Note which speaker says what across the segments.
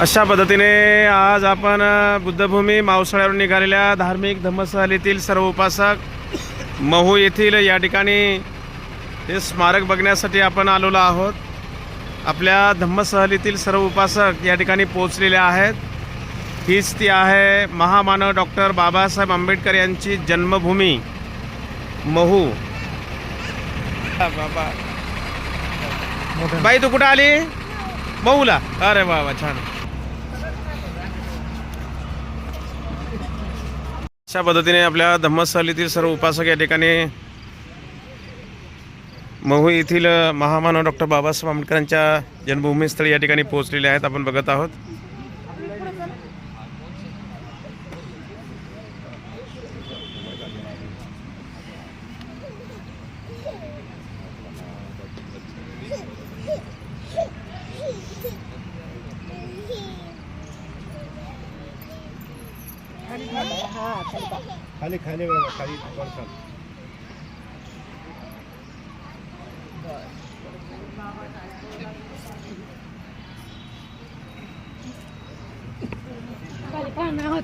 Speaker 1: अशा पद्धतीने आज आपण बुद्धभूमी मावसाळ्यावर निघालेल्या धार्मिक धम्मसहलीतील सर्व उपासक महू येथील या ठिकाणी हे स्मारक बघण्यासाठी आपण आलेलो आहोत. आपल्या धम्मसहलीतील सर्व उपासक या ठिकाणी पोहोचलेले आहेत. हीच ती आहे महामानव डॉक्टर बाबासाहेब आंबेडकर यांची जन्मभूमी. महू. बाई तू कुठं आली? महूला. अरे वा वा छान. अशा पद्धतीने आपल्या धम्मस्थलीतील सर्व उपासक या ठिकाणी महू येथील महामानव डॉक्टर बाबासाहेब आंबेडकरांच्या जन्मभूमीस्थळी या ठिकाणी पोहोचलेले आहेत. आपण बघत आहोत.
Speaker 2: खाली खाली बघा खाली पडतात
Speaker 3: खाली पाहणं होत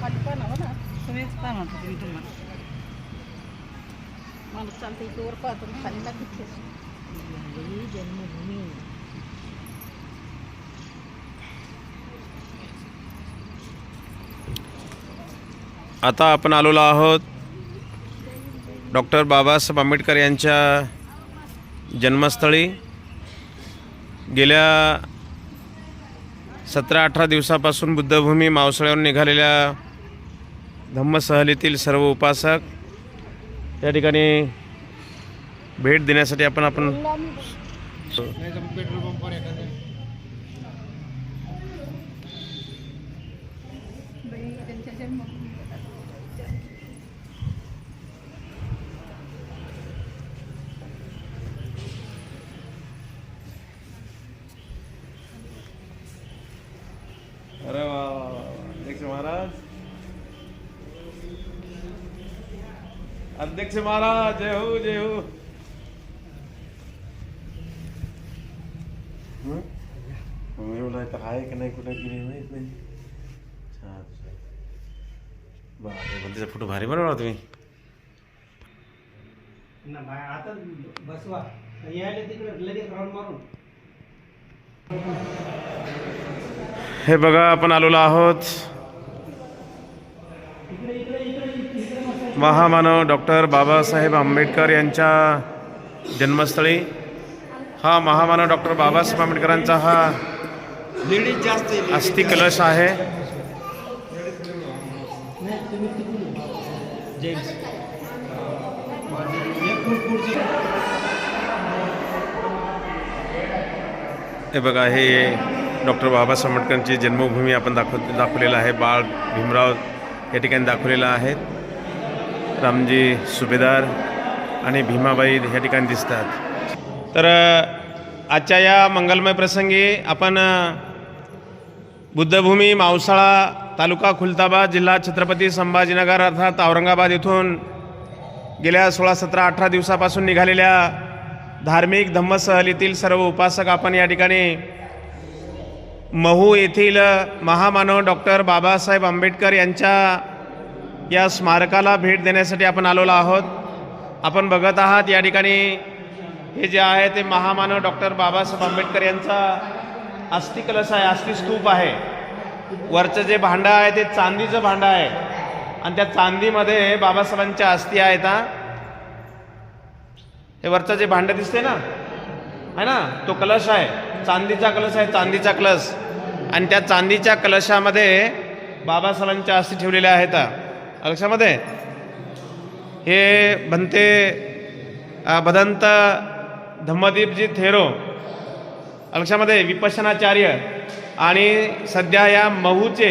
Speaker 3: खाली पाहणं हो ना तुम्हीच पाहणं होतं तुम्ही तुम्हाला माणूस चालतं इथे वर पाहतो आणि खाली लागते जन्मभूमी
Speaker 1: आता आपण आलेलो आहोत डॉक्टर बाबासाहेब आंबेडकर यांच्या जन्मस्थळी. गेल्या सतरा अठरा दिवसापासून बुद्धभूमी मावसाळ्यावर निघालेल्या धम्मसहलीतील सर्व उपासक या ठिकाणी भेट देण्यासाठी आपण आपण
Speaker 2: नाही तर पेट्रोल पंपवर एखादं
Speaker 1: अरे वा वा, वा. अध्यक्ष महाराज अध्यक्ष महाराज जय हो जय हो. हं? आहे की नाही कुठे माहीत नाही. बापरे पण तिचा फोटो भारी बनवला तुम्ही.
Speaker 4: ना आता बसवा. यायला तिकडे लगेच राऊंड मारून.
Speaker 1: हे बघा आपण आलेलो आहोत. महामानव डॉक्टर बाबासाहेब आंबेडकर यांच्या जन्मस्थळी. हा महामानव डॉक्टर बाबासाहेब आंबेडकरांचा हा
Speaker 4: लेडीज जास्त
Speaker 1: अस्थि कलश आहे. हे बघा हे डॉक्टर बाबासाहेब आंबेडकरांची जन्मभूमी आपण दाखव दाखवलेलं आहे. बाळ भीमराव या ठिकाणी दाखवलेला आहे रामजी सुभेदार आणि भीमाबाई या ठिकाणी दिसतात. तर आजच्या या मंगलमय प्रसंगी आपण बुद्धभूमी मावसाळा तालुका खुलताबाद जिल्हा छत्रपती संभाजीनगर अर्थात औरंगाबाद येथून गेल्या सोळा सतरा अठरा दिवसापासून निघालेल्या धार्मिक धम्मसहलीतील सर्व उपासक आपण या ठिकाणी महू येथील महामानव डॉक्टर बाबासाहेब आंबेडकर यांच्या या स्मारकाला भेट देण्यासाठी आपण आलेलो आहोत. आपण बघत आहात या ठिकाणी हे जे आहे ते महामानव डॉक्टर बाबासाहेब आंबेडकर यांचा अस्थिकलश आहे अस्थिस्तूप आहे. वरचं जे भांडं आहे ते चांदीचं भांडं आहे. आणि त्या चांदीमध्ये बाबासाहेबांच्या अस्थी आहेत हे. वरचं जे भांडं दिसते ना आहे ना तो कलश आहे. चांदीचा कलश आहे चांदीचा कलश. आणि त्या चांदीच्या कलशामध्ये बाबासाहेबांच्या अस्थी ठेवलेल्या आहेत. लक्षामध्ये हे भंते भदंत धम्मदीपजी थेरो. लक्षामध्ये विपशनाचार्य आणि सध्या या महूचे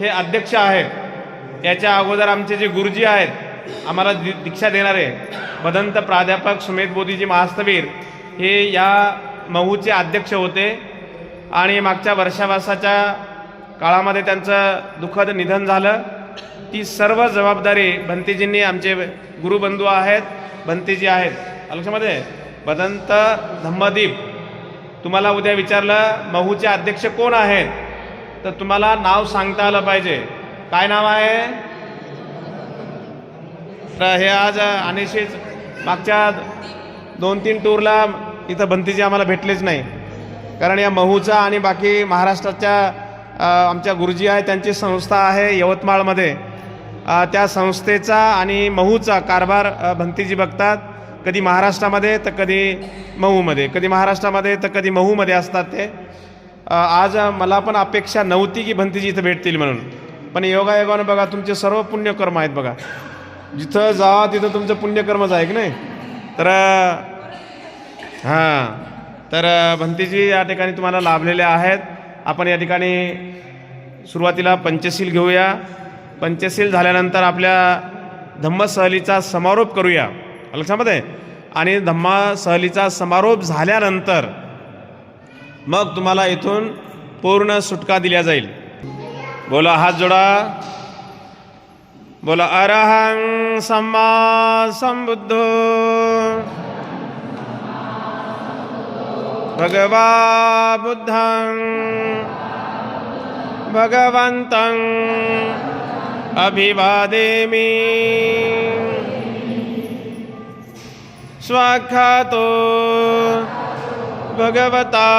Speaker 1: हे अध्यक्ष आहेत. याच्या अगोदर आमचे जे गुरुजी आहेत आम्हाला दीक्षा देणारे भदंत प्राध्यापक सुमेध बोधीजी महास्तवीर हे या महूचे अध्यक्ष होते आणि मागच्या वर्षावासाच्या काळामध्ये त्यांचं दुःखद निधन झालं. ती सर्व जबाबदारी भंतीजींनी आमचे गुरुबंधू आहेत भंतीजी आहेत. लक्षामध्ये? भदंत धम्मदीप तुम्हाला उद्या विचारलं महूचे अध्यक्ष कोण आहेत? तर तुम्हाला नाव सांगता आलं पाहिजे. काय नाव आहे? तर हे आज अनिश्चित मागच्या दोन तीन टूरला इथं भंतीजी आम्हाला भेटलेच नाही. कारण या महूचा आणि बाकी महाराष्ट्राच्या आमच्या गुरुजी आहे त्यांची संस्था आहे यवतमाळमध्ये. त्या संस्थेचा आणि महूचा कारभार भंतीजी बघतात. कधी महाराष्ट्रामध्ये तर कधी महूमध्ये. कधी महाराष्ट्रामध्ये तर कधी महूमध्ये असतात ते. आज मला पण अपेक्षा नव्हती की भंतीजी इथं भेटतील म्हणून. पण योगायोगानं बघा तुमचे सर्व पुण्यकर्म आहेत बघा. जिथं जावा तिथं तुमचं पुण्यकर्मच आहे की नाही? तर हां. तर भंतीजी या ठिकाणी तुम्हाला लाभलेले आहेत. आपण या ठिकाणी सुरुवातीला पंचशील घेऊया. पंचशील झाल्यानंतर आपल्या धम्म सहलीचा समारोप करूया. लक्षामध्ये आणि धम्मा सहलीचा समारोप झाल्यानंतर मग तुम्हाला इथून पूर्ण सुटका दिल्या जाईल. बोला हात जोडा. बोला अरहं सम्मा संबुद्ध। भगवा बुद्धं भगवन्तं अभिवादेमि। स्वाख्यातो भगवता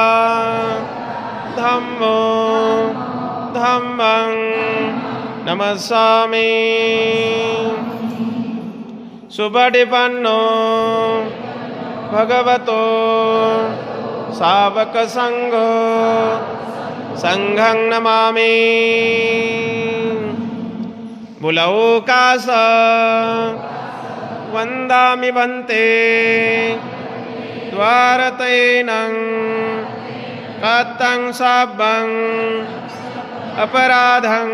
Speaker 1: धम्मो धम्मं नमस्सामि। सुपटिपन्नो भगवतो सावकसङ्घो सङ्घं नमामि। बुलौकास वन्दामि भन्ते द्वारतैनं। कतं साबं अपराधं।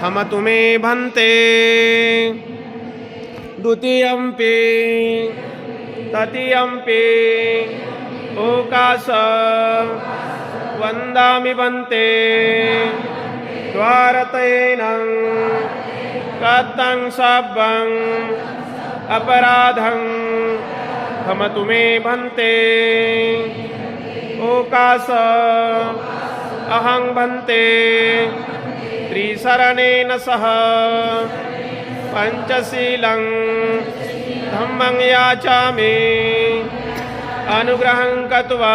Speaker 1: हमतु मे भन्ते। ततीयं पे। भूकास वन्दामि भन्ते द्वारतेन। कतं शब्दम् अपराधं। क्षमतु मे भन्ते। ओकास अहं भन्ते। त्रिशरणेन सह। पञ्चशीलं। धम्मं याचामि। अनुग्रहं कृत्वा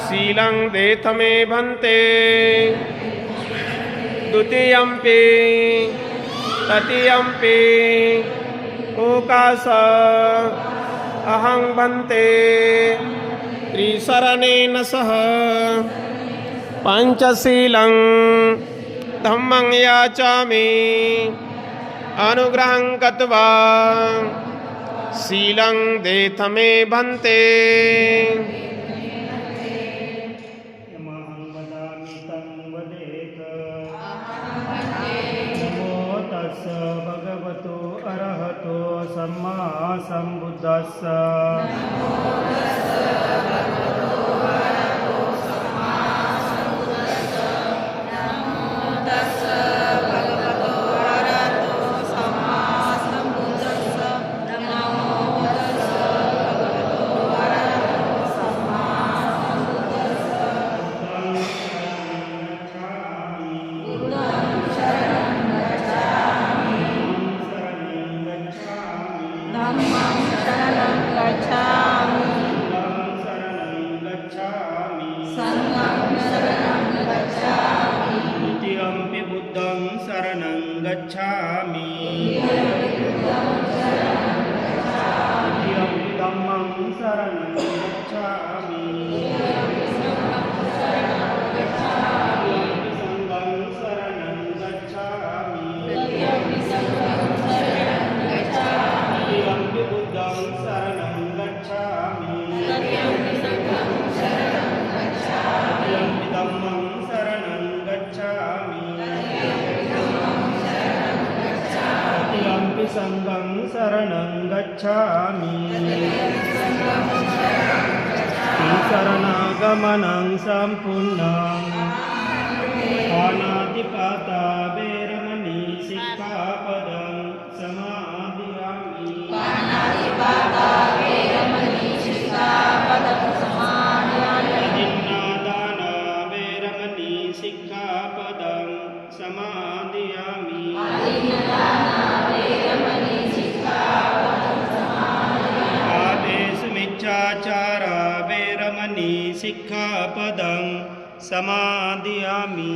Speaker 1: शीलं देथ मे भन्ते द्वितीयम्पि तृतीयम्पि ओकाश अहं भन्ते। त्रिशरणेन सह पञ्चशीलं धम्मं याचामि। अनुग्रहं कृत्वा शीलं देथ मे भन्ते
Speaker 3: गच्छामि
Speaker 5: शरणागमनं सम्पूर्णम् अनादिपाता वेरमणि सिक्खापदं समादियामि सिक्खापदं समादयामि।